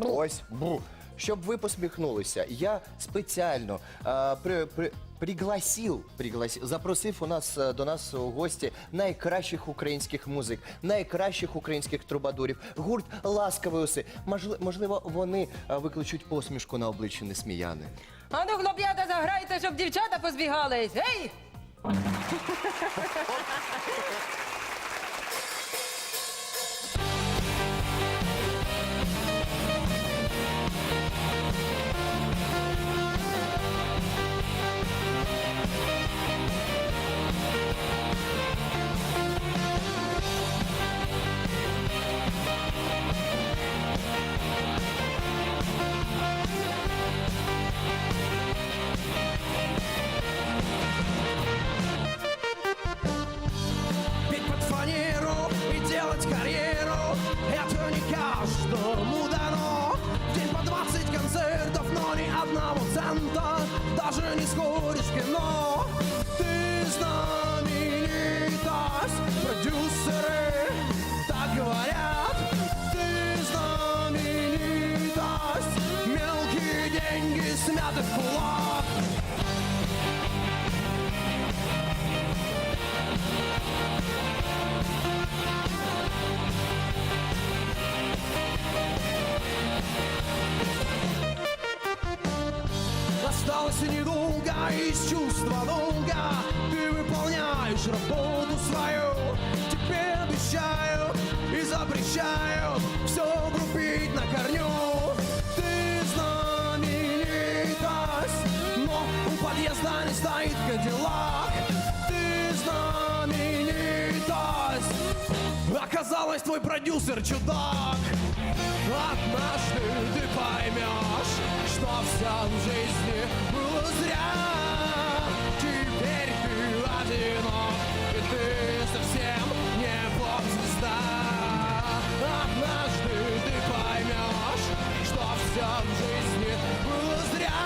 Ось бу. Щоб ви посміхнулися, я спеціально е, при, при, пригласив, пригласив, запросив у нас е, до нас у гості найкращих українських музик, найкращих українських трубадурів, гурт Ласкаві уси. Можли- Можливо, вони е, викличуть посмішку на обличчі несміяни. А ну, хлоп'ята, заграйте, щоб дівчата позбігались. Гей! Недолго из чувства долга Ты выполняешь работу свою. Тебе обещают и запрещают Все обрубить на корню. Ты знаменитость Но у подъезда не стоит кадиллак. Ты знаменитость Оказалось, твой продюсер чудак. Однажды ты поймешь, что все в жизни зря. Теперь ты одинок, и ты совсем не поп-звезда Однажды ты поймешь, что все в жизни было зря.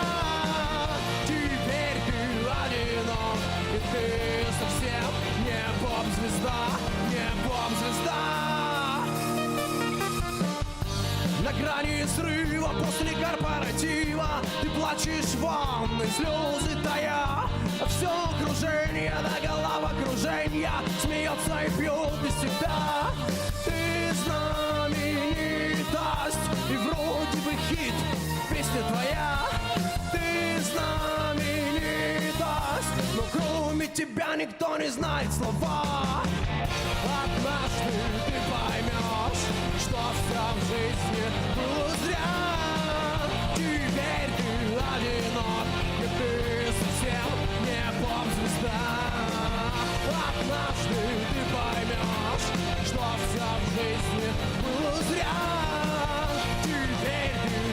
Теперь ты одинок, и ты совсем не поп-звезда, не поп-звезда грани срыва после корпоратива. Ты плачешь в ванной, слезы тая. Все окружение до головокружения Смеется и пьет без тебя. Ты знаменитость И вроде бы хит, песня твоя. Ты знаменитость Но кроме тебя никто не знает слова. Однажды ты поймешь, что все в жизни было зря. Теперь ты одинок, и ты совсем не поп-звезда Однажды ты поймешь, что все в жизни было зря. Теперь ты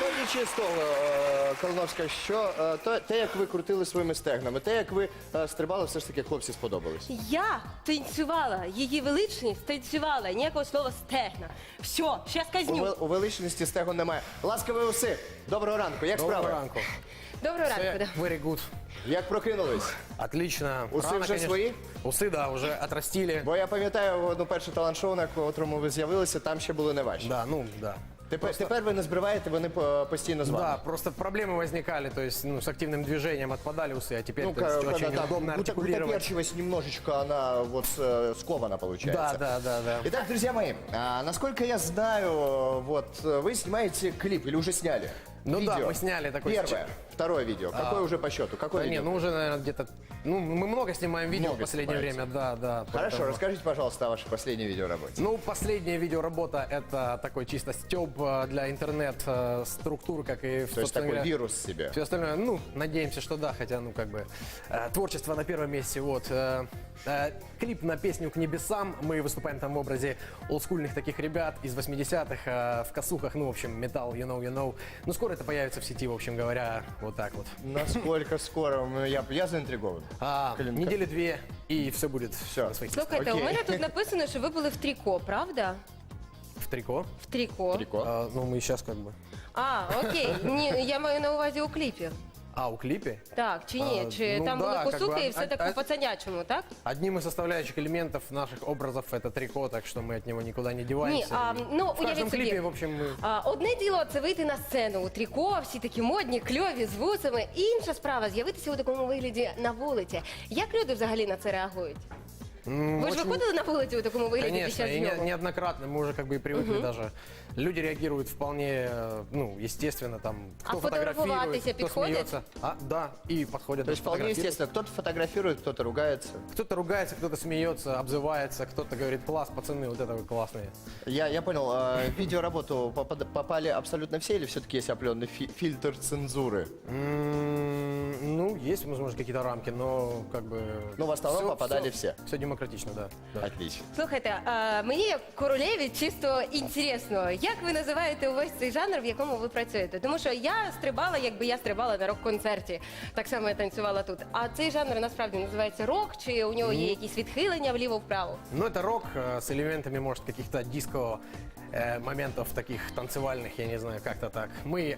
виходячи з того, е, Калиновська, що е, то- те, як ви крутили своїми стегнами, те, як ви е, стрибали, все ж таки хлопці сподобались. Я танцювала, її величність танцювала, ніякого слова стегна. Все, щас У, казню. вел- у величності стегон немає. Ласкаві уси, доброго ранку, як Доброго справи? ранку. Доброго ранку. Все да. very good. Як прокинулись? Отлично. Усы уже свои? Усы, да, уже отрастили. Бо я пам'ятаю одну перше талант-шоу, на котрому ви з'явилися, там ще були не ваші. Да, ну, да. Тепер, тепер ви не збриваєте, вони по- постійно з вами. Да, просто проблемы возникали, то есть ну, с активным движением отпадали усы, а теперь Ну, то есть, очень там удобно гута- артикулировать. гутоперчивость немножечко, она вот э, скована получается. Да, да, да, да. Итак, друзья мои, а, насколько я знаю, вот э, вы снимаете клип или уже сняли? Ну да, Видео. мы сняли такой Первое. второе видео. Какое уже по счету? Какое Да не, видео? ну уже, наверное, где-то... Ну, мы много снимаем видео Много в последнее снимаете. время, да, да. Хорошо, поэтому- расскажите, пожалуйста, о вашей последней видеоработе. Ну, последняя видеоработа — это такой чисто стёб э, для интернет-структур, как и, То есть собственно такой говоря, вирус себе. Все остальное, ну, надеемся, что да, хотя, ну, как бы, э, творчество на первом месте, вот. э, э, клип на песню «К небесам», мы выступаем там в образе олдскульных таких ребят из 80-х, э, в косухах, ну, в общем, металл, you know, you know. Ну, скоро это появится в сети, в общем говоря, вот так вот. Насколько скоро? Ну, Я, я заинтригован. А, Клин- недели две, и все будет Всё. на своих Слухайте, Окей. у мене тут написано, що ви були в тріко, правда? В трико. В тріко. Трико. А, ну, мы сейчас как бы... А, окей. Ні, я маю на увазі у кліпі. А, у клипе? Так, чи ні? А, Чи ну там да, були как косухи бы, і все а- так а- по пацанячому, так? Одним из составляющих элементов наших образов это трико, так что мы от него никуда не Ні, деваемся. а, И ну в каждом уявіть собі. клипе, в общем, мы... А, одне діло це вийти на сцену у тріко, всі такі модні, кльові, з вусами. Інша справа з'явитися у такому вигляді на вулиці. Як люди взагалі на це реагують? м, Ви ж очень- виходили на вулицю у такому вигляді під Конечно, час и не- зйомок? неоднократно мы уже как бы и привыкли даже. Люди реагируют вполне, э, ну, естественно, там, кто А фотографуватися фотографирует, кто підходять? смеется. А, да, и подходят. То есть вполне фотографируют. естественно, кто-то фотографирует, кто-то ругается. Кто-то ругается, кто-то смеется, обзывается, кто-то говорит, класс, пацаны, вот это вы классные. Я, я понял, а, в видеоработу попад- попали абсолютно все или все-таки есть определенный фи- фильтр цензуры? М, Ну, есть, возможно, какие-то рамки, но как бы... Ну, в основном попадали все. Все демократично, да. да. Отлично. Слухайте, а, мені як королеві чисто інтересно, як ви називаєте увесь цей жанр, в якому ви працюєте? Тому що я стрибала, якби я стрибала на рок-концерті, так само я танцювала тут. А цей жанр насправді називається рок, чи у нього є якісь відхилення вліво-вправо? Ну, это рок э, с элементами, может, каких-то диско э, моментов таких танцевальных, я не знаю, как-то так. Мы,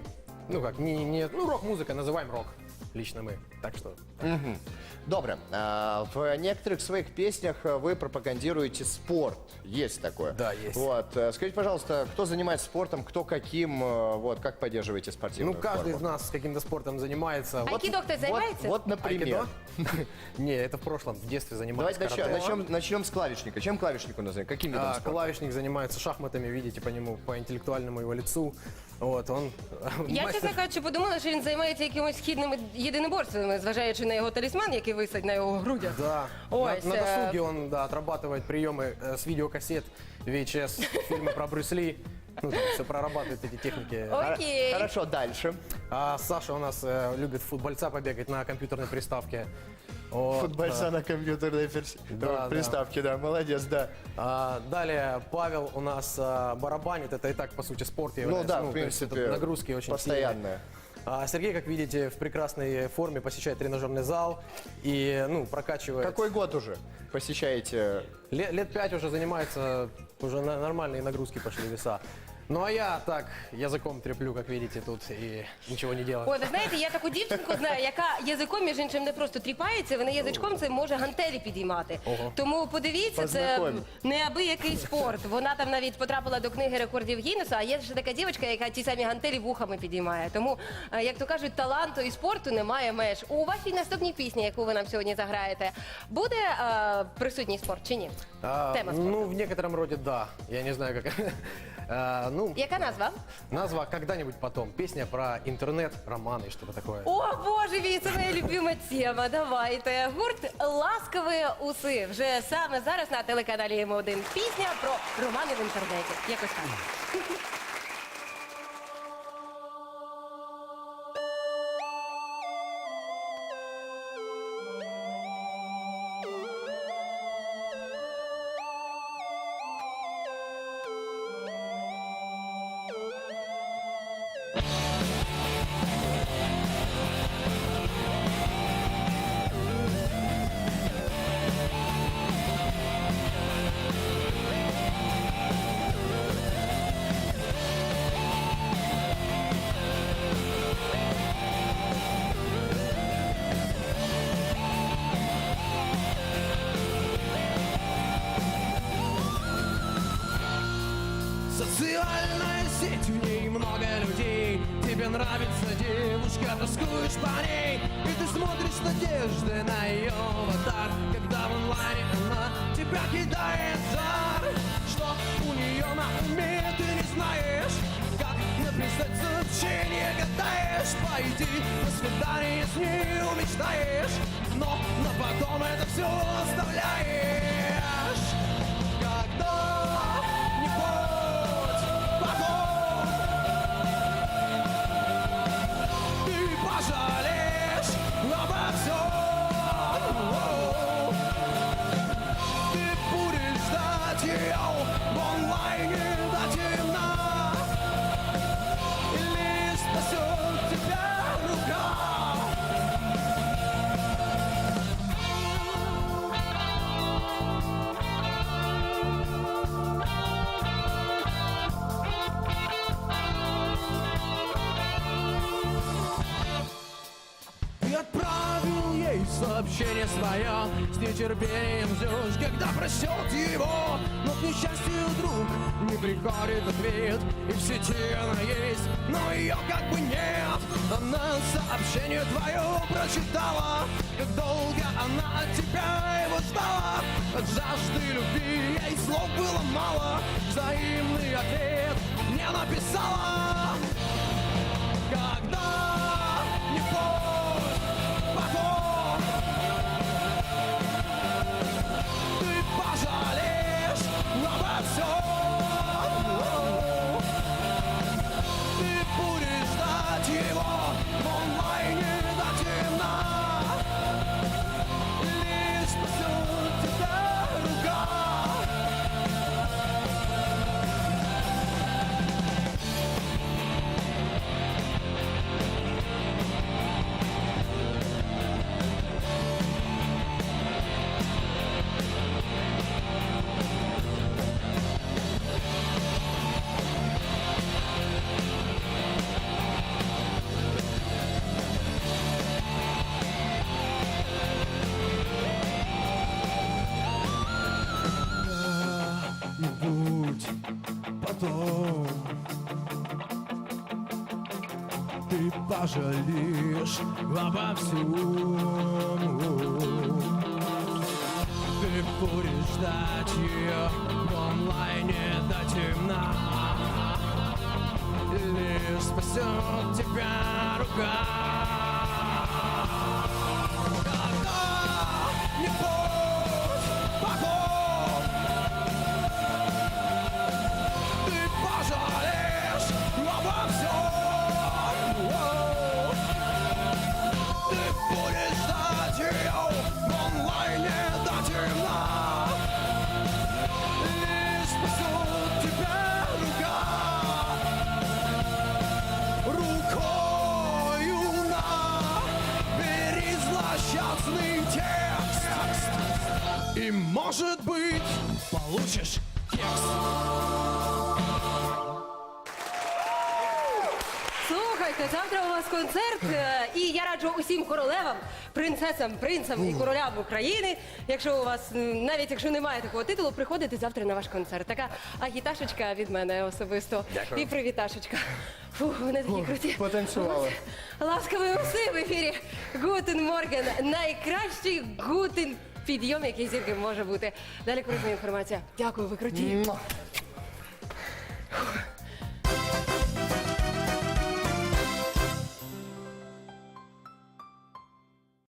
ну как, не, не ну, рок-музыка называем рок, лично мы. Так что, Мгм. Добре. А, В некоторых своих песнях а, вы пропагандируете спорт. Есть такое. Да, есть. Вот. а, Скажите, пожалуйста, кто занимается спортом, кто каким, а, вот, как поддерживаете ну, спортивную каждый из форму? нас каким-то спортом занимается. Вот, Айкидо хтось Вот, займається? вот, например. айкидо? Не, это в прошлом, в детстве занимались. Давайте начнем, карате. начнем, начнем с клавишника. Чем клавишнику назовем? Каким видом А, спорта? клавишник занимается шахматами, видите по нему, по интеллектуальному его лицу. Вот, он Я, мастер- чесно кажучи, подумала, що він займається якимось східними єдиноборствами, зважаючи на його талісман, який висить на його грудях. Да. Ой, на, на э, досуге он да, отрабатывает приемы э, с видеокассет, VHS, фильмы про Брюс Ли. Ну, там все прорабатывает эти техники. Хор- Окей. Хорошо, дальше. А Саша у нас э, любит футбольца побегать на компьютерной приставке. Вот, Футбольца на компьютерной перс- Да, э, да. приставке, да, молодец, да. А, далее Павел у нас а, барабанит, это и так по сути спорт является. Ну да, в то есть принципе, это нагрузки очень постоянные. сильные. А Сергей, как видите, в прекрасной форме посещает тренажерный зал и ну прокачивает. Какой год уже посещаете? Лет, лет пять уже занимается, уже на- нормальные нагрузки пошли веса. Ну а я так языком треплю, как видите, тут и ничего не делаю. Ой, ви знаєте, я таку дівчинку знаю, яка язиком, між іншим, не просто тріпається, вона язичком це може гантелі підіймати. Ого. Тому подивіться, це неабиякий спорт. Вона там навіть потрапила до книги рекордів Гіннеса, а є ще така дівчинка, яка ті самі гантелі вухами підіймає. Тому, е, як то кажуть, таланту і спорту немає меж. У вашій наступній пісні, яку ви нам сьогодні заграєте, буде е, присутній спорт чи ні? А, Тема спорту. ну, в некотором роде да. Я не знаю, как. А, ну, Яка назва? назва когда-нибудь потом. Песня про интернет, романы и что-то такое. О, боже мій, це моя любима тема. Давайте. Гурт Ласкаві уси. Вже саме зараз на телеканалі М1. Пісня про романи в інтернеті. Якось так. Социальная сеть, в ней много людей. Тебе нравится девушка, тоскуешь по ней. И ты смотришь с надеждой на ее аватар. Когда в онлайне она тебя кидает жар. Что у нее на уме, ты не знаешь. Как написать сообщение, гадаешь. По пойди на свидание с ней мечтаешь Но на потом это все оставляешь сообщение свое С нетерпением ждешь, когда прощет его. Но к несчастью вдруг не приходит ответ. И в сети она есть, но ее как бы нет. Она сообщение твое прочитала. Как долго она от тебя его ждала От жажды любви ей слов было мало. Взаимный ответ не написала. Когда-нибудь пожалеешь обо всем Ты будешь ждать ее в онлайне до темна. Лишь спасет тебя рука И, может быть, получишь текст. Слухайте, завтра у вас концерт, е, і я раджу усім королевам, принцесам, принцам і королям України. Якщо у вас м, навіть якщо немає такого титулу, приходити завтра на ваш концерт. Така агіташечка від мене особисто. Дякую. І привіташечка. Фух, вони такі круті. потанцювали. Ласкавий уси в ефірі. Гутен Морген. Найкращий гутен підйом, який тільки може бути. Далі корисна інформація. Дякую, ви круті. Муа.